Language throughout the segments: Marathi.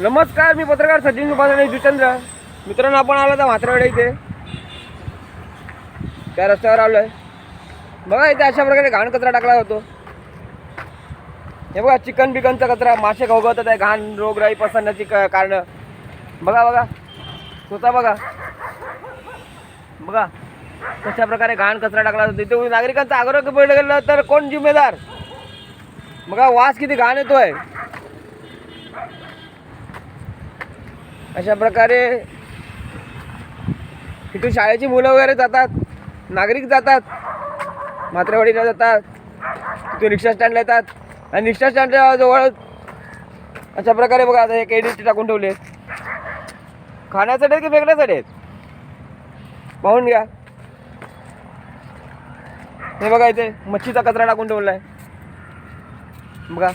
नमस्कार मी पत्रकार सचिन सुभाष जुचंद्र मित्रांनो आपण आलो तर म्हात्रवाडा इथे. त्या रस्त्यावर आलो आहे बघा इथे अशा प्रकारे घाण कचरा टाकला जातो. हे बघा चिकन बिकनचा कचरा मासे खवगवतात आहे घाण रोगराई पसरण्याची क कारणं. बघा बघा. स्वतः बघा. बघा कशा प्रकारे घाण कचरा टाकला जातो. नागरिकांचा आग्रह पडलं गेलं तर कोण जिम्मेदार? बघा वास किती घाण येतोय. अशा प्रकारे तिथून शाळेची मुलं वगैरे जातात नागरिक जातात मात्रेवाडीला जातात तिथून रिक्षा स्टँडला येतात. आणि रिक्षा स्टँडच्या जवळ अशा प्रकारे बघा आता हे केडीचे टाकून ठेवले खाण्यासाठी आहेत की फेकण्यासाठी आहेत? पाहून घ्या. हे बघा इथे मच्छीचा कचरा टाकून ठेवला आहे बघा.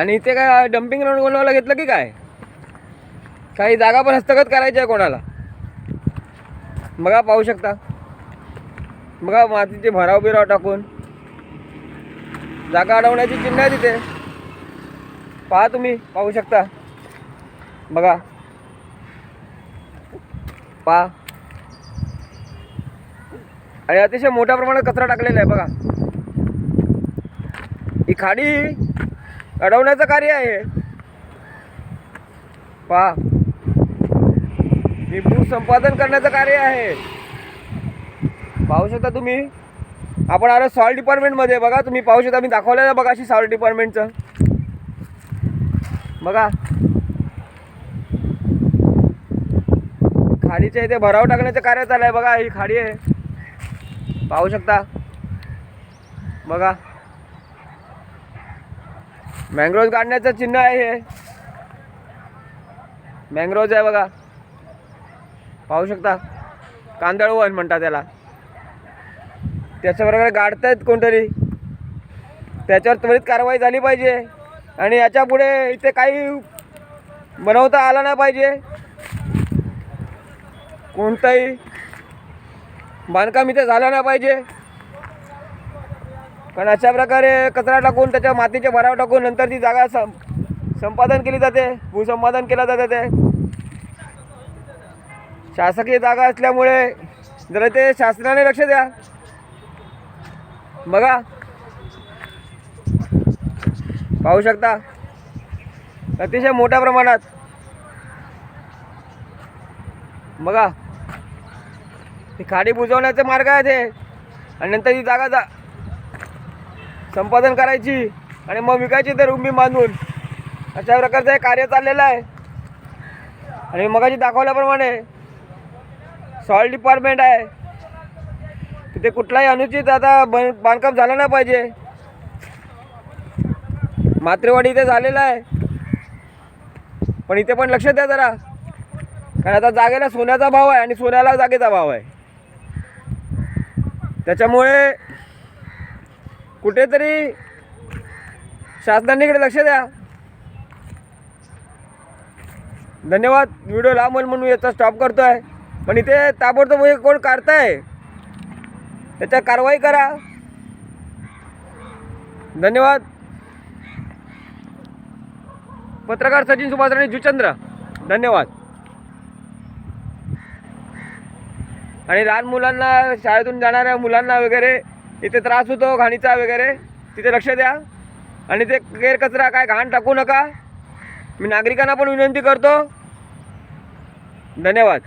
आणि इथे काय डम्पिंग ग्राउंड बनवायला घेतलं की काय? काही जागा पण हस्तगत करायची आहे कोणाला. बघा पाहू शकता. बघा मातीचे भराव बिराव टाकून. जागा अडवण्याची चिन्ह आहे तिथे. पहा तुम्ही पाहू शकता. बघा. पहा. आणि अतिशय मोठ्या प्रमाणात कचरा टाकलेला आहे बघा. ही खाडी अडवण्याचं कार्य आहे. पहा. हे भूसंपादन करण्याचं कार्य आहे. पाहू शकता तुम्ही? आपण आलो सॉल्ट डिपार्टमेंटमध्ये. बघा तुम्ही पाहू शकता मी दाखवलेलं बघा अशी सॉल्ट डिपार्टमेंटचं. बघा. खाडीच्या इथे भराव टाकण्याचं कार्य चालू आहे बघा ही खाडी आहे. पाहू शकता. बघा. मँग्रोव्ज काढण्याचं चिन्ह आहे हे. मँग्रोव्ज आहे बघा. पाहू शकता. कांदळवन म्हणतात त्याला. त्याच्याबरोबर गाडतायत कोणतरी. त्याच्यावर त्वरित कारवाई झाली पाहिजे. आणि याच्यापुढे इथे काही बनवता आला नाही पाहिजे. कोणताही बांधकाम इथे झालं नाही पाहिजे. कारण अशा प्रकारे कचरा टाकून त्याच्या मातीचे भराव टाकून नंतर ती जागा सं संपादन केली जाते भूसंपादन केलं जातं ते. शासकीय जागा असल्यामुळे जरा ते शासनाने लक्ष द्या. बघा. पाहू शकता. अतिशय मोठ्या प्रमाणात. बघा. ही खाडी बुजवण्याचे मार्ग आहे ते आणि नंतर ही जागा जा संपादन करायची आणि मग विकायची तर उंबी बांधून. अशा प्रकारचं हे कार्य चाललेलं आहे. आणि मगाशी दाखवल्याप्रमाणे सॉइल डिपार्टमेंट आहे. तिथे कुठलाही अनुचित आता बन बांधकाम झालं नाही पाहिजे. मात्रेवाडी इथे झालेलं आहे. पण इथे पण लक्ष द्या जरा. कारण आता जागेला सोन्याचा भाव आहे आणि सोन्याला जागेचा भाव आहे. त्याच्यामुळे कुठेतरी शासनानेकडे लक्ष द्या. धन्यवाद. व्हिडिओ लांब होईल म्हणून याचा स्टॉप करतो आहे पण इथे ताबडतोब हे कोण काढताय? त्याच्या कारवाई करा. धन्यवाद. पत्रकार सचिन सुभाष राणे जुचंद्र. धन्यवाद. आणि लहान मुलांना शाळेतून जाणाऱ्या मुलांना वगैरे इथे त्रास होतो घाणीचा वगैरे. तिथे लक्ष द्या. आणि ते गैरकचरा काय घाण टाकू नका. मी नागरिकांना पण विनंती करतो. धन्यवाद.